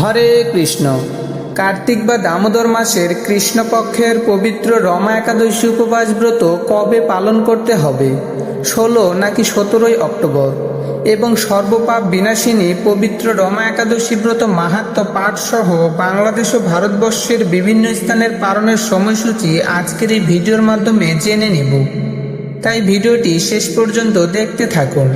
হরে কৃষ্ণ। কার্তিক বা দামোদর মাসের কৃষ্ণপক্ষের পবিত্র রমা একাদশী উপবাস ব্রত কবে পালন করতে হবে? ষোলো নাকি সতেরোই অক্টোবর? এবং সর্বপাপ বিনাশিনী পবিত্র রমা একাদশী ব্রত মাহাত্ম পাঠ সহ বাংলাদেশ ও ভারতবর্ষের বিভিন্ন স্থানের পালনের সময়সূচি আজকের এই ভিডিওর মাধ্যমে জেনে নেব। তাই ভিডিওটি শেষ পর্যন্ত দেখতে থাকুন।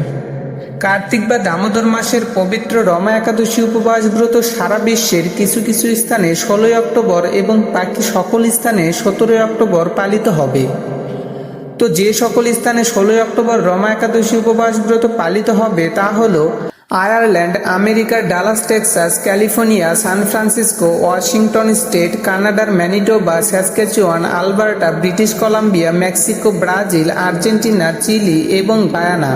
কার্তিক বা দামোদর মাসের পবিত্র রমা একাদশী উপবাস ব্রত সারা বিশ্বের কিছু কিছু স্থানে ষোলোই অক্টোবর এবং বাকি সকল স্থানে সতেরোই অক্টোবর পালিত হবে। তো যে সকল স্থানে ষোলোই অক্টোবর রমা একাদশী উপবাস ব্রত পালিত হবে তা হল আয়ারল্যান্ড আমেরিকার Dallas, Texas, California, San Francisco, Washington state, কানাডার Manitoba Saskatchewan Alberta, British Columbia, Mexico, Brazil, Argentina, Chile এবং গায়ানা।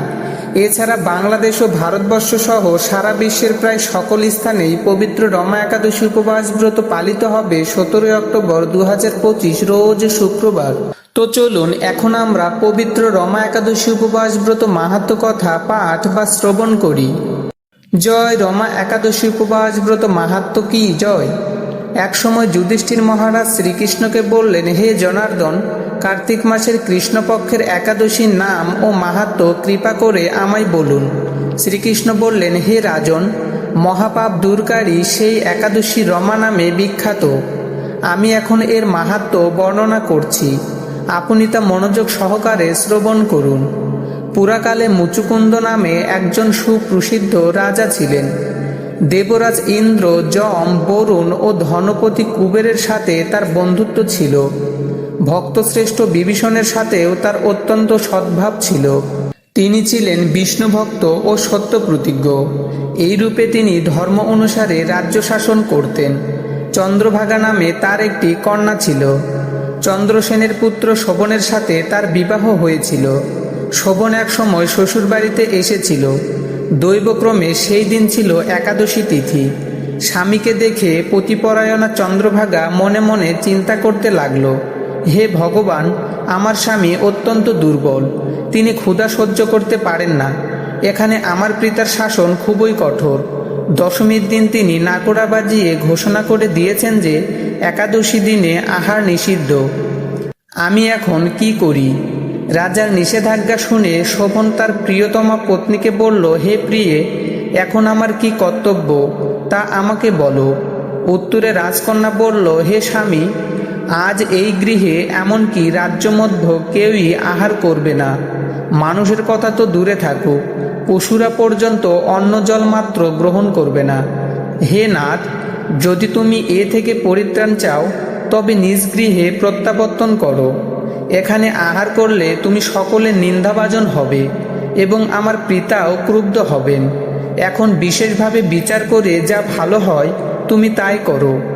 এছাড়া বাংলাদেশ ও ভারতবর্ষ সহ সারা বিশ্বের প্রায় সকল স্থানেই পবিত্র রমা একাদশী উপবাস ব্রত পালিত হবে সতেরোই অক্টোবর দু পঁচিশ রোজ শুক্রবার। তো চলুন, এখন আমরা পবিত্র রমা একাদশী উপবাস ব্রত মাহাত্ম কথা পাঠ বা শ্রবণ করি। জয় রমা একাদশী উপবাস ব্রত মাহাত্ম কি? জয়। একসময় যুধিষ্ঠির মহারাজ শ্রীকৃষ্ণকে বললেন, হে জনার্দন কার্তিক মাসের কৃষ্ণপক্ষের একাদশীর নাম ও মাহাত্ম কৃপা করে আমায় বলুন। শ্রীকৃষ্ণ বললেন, হে রাজন, মহাপাপ দূরকারী সেই একাদশী রমা নামে বিখ্যাত। আমি এখন এর মাহাত্ম বর্ণনা করছি। আপনি তা মনোযোগ সহকারে শ্রবণ করুন। পুরাকালে মুচুকুন্দ নামে একজন সুপ্রসিদ্ধ রাজা ছিলেন। দেবরাজ ইন্দ্র, যম, বরুণ ও ধনপতি কুবেরের সাথে তার বন্ধুত্ব ছিল। ভক্তশ্রেষ্ঠ বিভীষণের সাথেও তার অত্যন্ত সদ্ভাব ছিল। তিনি ছিলেন বিষ্ণুভক্ত ও সত্য প্রতিজ্ঞ। এই রূপে তিনি ধর্ম অনুসারে রাজ্য শাসন করতেন। চন্দ্রভাগা নামে তার একটি কন্যা ছিল। চন্দ্রসেনের পুত্র শোভনের সাথে তার বিবাহ হয়েছিল। শোভন এক সময় শ্বশুরবাড়িতে এসেছিল। দৈবক্রমে সেই দিন ছিল একাদশী তিথি। স্বামীকে দেখে পতিপরায়ণা চন্দ্রভাগা মনে মনে চিন্তা করতে লাগল। হে ভগবান, আমার স্বামী অত্যন্ত দুর্বল, তিনি ক্ষুধা সহ্য করতে পারেন না, এখানে আমার পিতার শাসন খুবই কঠোর। দশমীর দিন তিনি নাকড়া বাজিয়ে ঘোষণা করে দিয়েছেন যে, একাদশী দিনে আহার নিষিদ্ধ। আমি এখন কি করি? রাজার নিষেধাজ্ঞা শুনে শোভন তার প্রিয়তমা পত্নীকে বলল, হে প্রিয়ে, এখন আমার কি কর্তব্য? তা আমাকে বলো। উত্তরে রাজকন্যা বলল, হে স্বামী আজ এই গৃহে এমনকি রাজ্যমধ্য কেউই আহার করবে না। মানুষের কথা তো দূরে থাকুক, পশুরা পর্যন্ত অন্ন জল মাত্র গ্রহণ করবে না। হে নাথ, যদি তুমি এ থেকে পরিত্রাণ চাও, তবে নিজ গৃহে প্রত্যাবর্তন করো। এখানে আহার করলে তুমি সকলের নিন্দাভাজন হবে এবং আমার পিতাও ক্রুব্ধ হবেন। এখন বিশেষভাবে বিচার করে যা ভালো হয়, তুমি তাই করো।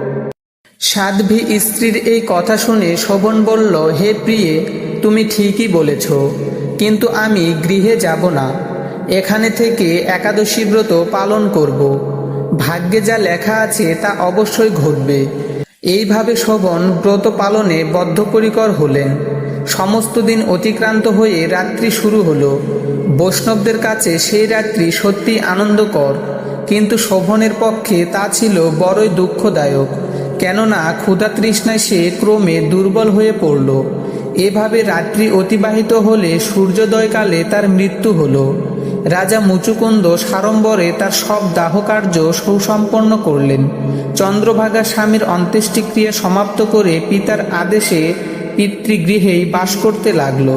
সাধ্বী স্ত্রীর এই কথা শুনে শোভন বলল, হে প্রিয়ে, তুমি ঠিকই বলেছ, কিন্তু আমি গৃহে যাব না। এখানে থেকে একাদশী ব্রত পালন করব। ভাগ্যে যা লেখা আছে তা অবশ্যই ঘটবে। এইভাবে শোভন ব্রত পালনে বদ্ধপরিকর হলেন। সমস্ত দিন অতিক্রান্ত হয়ে রাত্রি শুরু হলো। বৈষ্ণবদের কাছে সেই রাত্রি সত্যি আনন্দকর, কিন্তু শোভনের পক্ষে তা ছিল বড়ই দুঃখদায়ক। কেননা ক্ষুধা তৃষ্ণায় সে ক্রমে দুর্বল হয়ে পড়ল। এভাবে রাত্রি অতিবাহিত হলে সূর্যোদয়কালে তার মৃত্যু হল। রাজা মুচুকুন্দ সাড়ম্বরে তার সব দাহকার্য সুসম্পন্ন করলেন। চন্দ্রভাগা স্বামীর অন্ত্যেষ্টিক্রিয়া সমাপ্ত করে পিতার আদেশে পিতৃগৃহেই বাস করতে লাগল।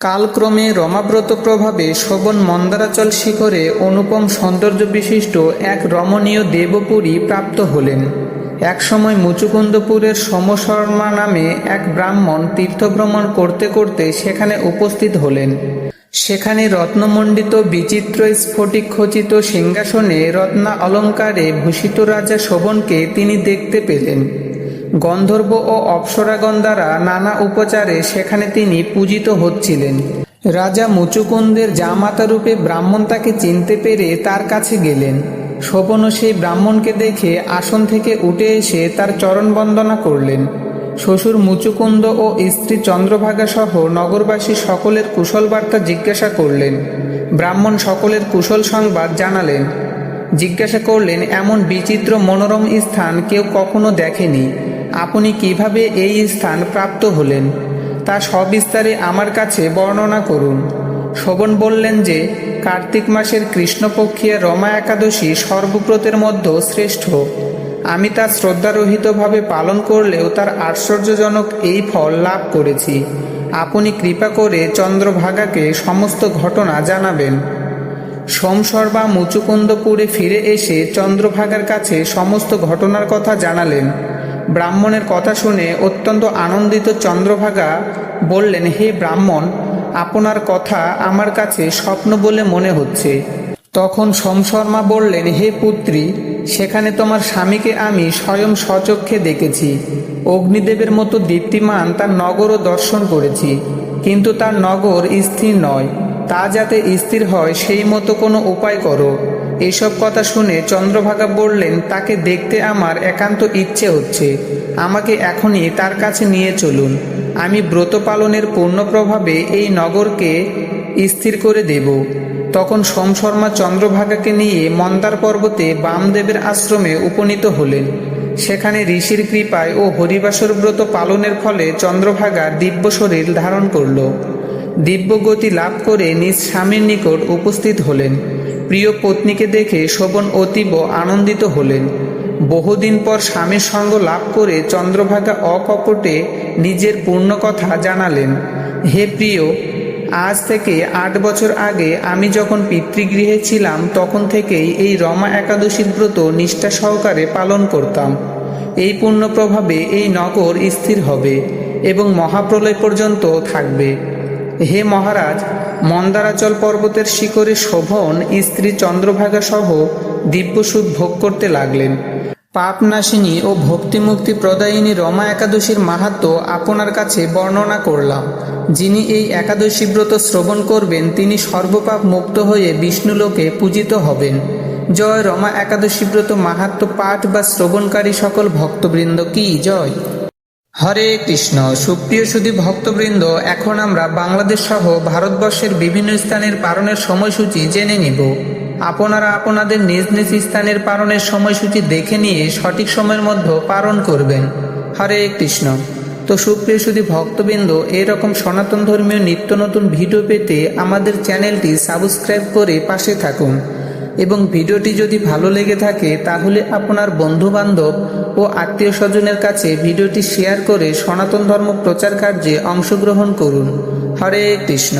কালক্রমে রমাব্রত প্রভাবে শোভন মন্দারাচল শিখরে অনুপম সৌন্দর্য বিশিষ্ট এক রমণীয় দেবপুরী প্রাপ্ত হলেন। একসময় মুচুকুন্দপুরের সমশর্মা নামে এক ব্রাহ্মণ তীর্থভ্রমণ করতে করতে সেখানে উপস্থিত হলেন। সেখানে রত্নমণ্ডিত বিচিত্র স্ফটিক খচিত সিংহাসনে রত্না অলঙ্কারে ভূষিত রাজা শোভনকে তিনি দেখতে পেলেন। গন্ধর্ব ও অপ্সরাগণ দ্বারা নানা উপচারে সেখানে তিনি পূজিত হচ্ছিলেন। রাজা মুচুকুন্দের জামাতা রূপে ব্রাহ্মণ তাকে চিনতে পেরে তার কাছে গেলেন। শোভনও সেই ব্রাহ্মণকে দেখে আসন থেকে উঠে এসে তার চরণ বন্দনা করলেন। শ্বশুর মুচুকুন্দ ও স্ত্রী চন্দ্রভাগা সহ নগরবাসী সকলের কুশল বার্তা জিজ্ঞাসা করলেন। ব্রাহ্মণ সকলের কুশল সংবাদ জানালেন। জিজ্ঞাসা করলেন, এমন বিচিত্র মনোরম স্থান কেউ কখনো দেখেনি। আপনি কীভাবে এই স্থান প্রাপ্ত হলেন? তা সবিস্তারে আমার কাছে বর্ণনা করুন। শোভন বললেন যে, কার্তিক মাসের কৃষ্ণপক্ষীয় রমা একাদশী সর্বব্রতের মধ্যে শ্রেষ্ঠ। আমি তা শ্রদ্ধারহিতভাবে পালন করলেও তার আশ্চর্যজনক এই ফল লাভ করেছি। আপনি কৃপা করে চন্দ্রভাগাকে সমস্ত ঘটনা জানাবেন। সোমসর্বা মুচুকুন্দপুরে ফিরে এসে চন্দ্রভাগার কাছে সমস্ত ঘটনার কথা জানালেন। ব্রাহ্মণের কথা শুনে অত্যন্ত আনন্দিত চন্দ্রভাগা বললেন, হে ব্রাহ্মণ আপনার কথা আমার কাছে স্বপ্ন বলে মনে হচ্ছে। তখন সোমশর্মা বললেন, হে পুত্রী, সেখানে তোমার স্বামীকে আমি স্বয়ং সচক্ষে দেখেছি। অগ্নিদেবের মতো দীপ্তিমান তার নগরও দর্শন করেছি। কিন্তু তার নগর স্থির নয়। তা যাতে স্থির হয়, সেই মতো কোনো উপায় করো। এসব কথা শুনে চন্দ্রভাগা বললেন, তাকে দেখতে আমার একান্ত ইচ্ছে হচ্ছে। আমাকে এখনই তার কাছে নিয়ে চলুন। আমি ব্রত পালনের পূর্ণ প্রভাবে এই নগরকে স্থির করে দেব। তখন সোমশর্মা চন্দ্রভাগাকে নিয়ে মন্দার পর্বতে বামদেবের আশ্রমে উপনীত হলেন। সেখানে ঋষির কৃপায় ও হরিবাসর ব্রত পালনের ফলে চন্দ্রভাগা দিব্য শরীর ধারণ করল। দিব্যগতি লাভ করে নিজ স্বামীর নিকট উপস্থিত হলেন। প্রিয় পত্নীকে দেখে শোভন অতীব আনন্দিত হলেন। বহুদিন পর স্বামীর সঙ্গ লাভ করে চন্দ্রভাগা অকপটে নিজের পূর্ণ কথা জানালেন, হে প্রিয়, আজ থেকে আট বছর আগে আমি যখন পিতৃগৃহে ছিলাম, তখন থেকেই এই রমা একাদশীর ব্রত নিষ্ঠা সহকারে পালন করতাম। এই পূর্ণ প্রভাবে এই নগর স্থির হবে এবং মহাপ্রলয় পর্যন্ত থাকবে। হে মহারাজ, মন্দারাচল পর্বতের শিখরে শোভন স্ত্রী চন্দ্রভাগা সহ দিব্যসুখ ভোগ করতে লাগলেন। পাপনাশিনী ও ভক্তিমুক্তি প্রদায়িনী রমা একাদশীর মাহাত্ম আপনার কাছে বর্ণনা করলাম। যিনি এই একাদশী ব্রত শ্রবণ করবেন, তিনি সর্বপাপ মুক্ত হয়ে বিষ্ণুলোকে পূজিত হবেন। জয় রমা একাদশী ব্রত মাহাত্ম পাঠ বা শ্রবণকারী সকল ভক্তবৃন্দ, কি জয়? হরে কৃষ্ণ, সুপ্রিয় সুধী ভক্তবৃন্দ, এখন আমরা বাংলাদেশ সহ ভারতবর্ষের বিভিন্ন স্থানের পালনের সময়সূচি জেনে নিব। আপনারা আপনাদের নিজ নিজ স্থানের পালনের সময়সূচি দেখে নিয়ে সঠিক সময়ের মধ্যে পালন করবেন। হরে কৃষ্ণ। তো সুপ্রিয় সুধী ভক্তবৃন্দ, এরকম সনাতন ধর্মীয় নিত্য নতুন ভিডিও পেতে আমাদের চ্যানেলটি সাবস্ক্রাইব করে পাশে থাকুন। এবং ভিডিওটি যদি ভালো লেগে থাকে, তাহলে আপনার বন্ধুবান্ধব ও আত্মীয় স্বজনের কাছে ভিডিওটি শেয়ার করে সনাতন ধর্ম প্রচার কার্যে অংশগ্রহণ করুন। হরে কৃষ্ণ।